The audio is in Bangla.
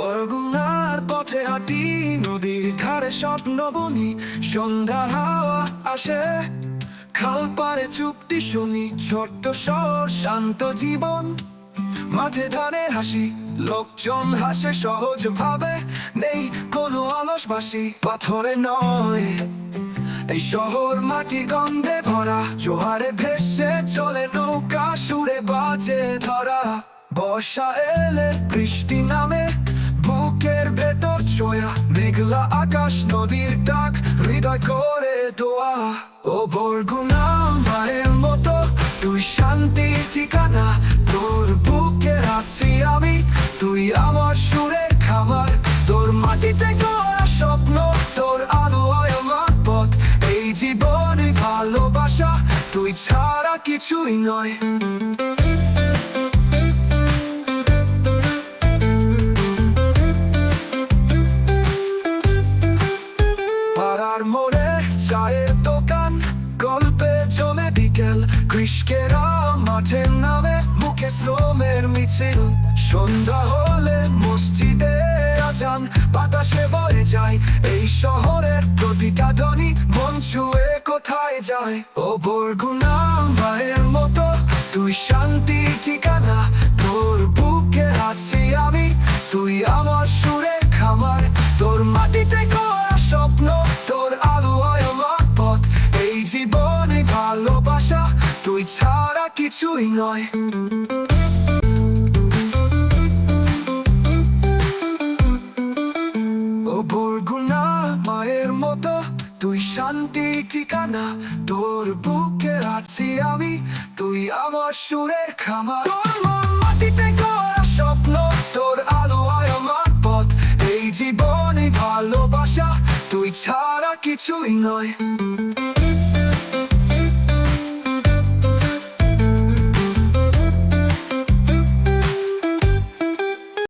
বরগুনার পথে হাঁটি, নদীর ধারে স্বপ্ন বুনি সন্ধ্যা হাওয়া আসে। খাল পারে চুপটি শুনি, ছোট্ট শহর, শান্ত জীবন। মাঠে ধারে হাসি, লোকজন হাসে, সহজ ভাবে। নেই কোনো অলসবাসী পাথরে নয়। এই শহর মাটি গন্ধে ভরা, জোয়ারে ভেসে চলে, নৌকা সুরে বাজে ধরা। বর্ষা এলে বৃষ্টি নামে ছোয়া মেঘলা আকাশ, নদীর ডাক, হৃদয় করে দোয়া। ও বরগুনা, মায়ের মতো, তুই শান্তি ঠিকানা। তোর বুকে আছি আমি, তুই আমার সুরের খাবার। তোর মাটিতে গড়া স্বপ্ন, তোর আলো আমার পথ। এই জীবনে ভালোবাসা, তুই ছাড়া কিছুই নয়। নামে মুখে শ্রমের মিছিল। সন্ধ্যা হলে মসজিদে আজান, বাতাসে বয়ে যায়। এই শহরের প্রতিটা ধ্বনি মন কোথায় যায়? ও বরগুনা মায়ের মতো, তুই শান্তি কিছুই নয় বরগুনা, মায়ের মতো, তুই শান্তি ঠিকানা। তোর বুকে আছি আমি, তুই আমার সুরের খামার তোর মাটিতে করা স্বপ্ন, তোর আলো হয় আমার পথ। এই জীবনে ভালোবাসা, তুই ছাড়া কিছুই নয়।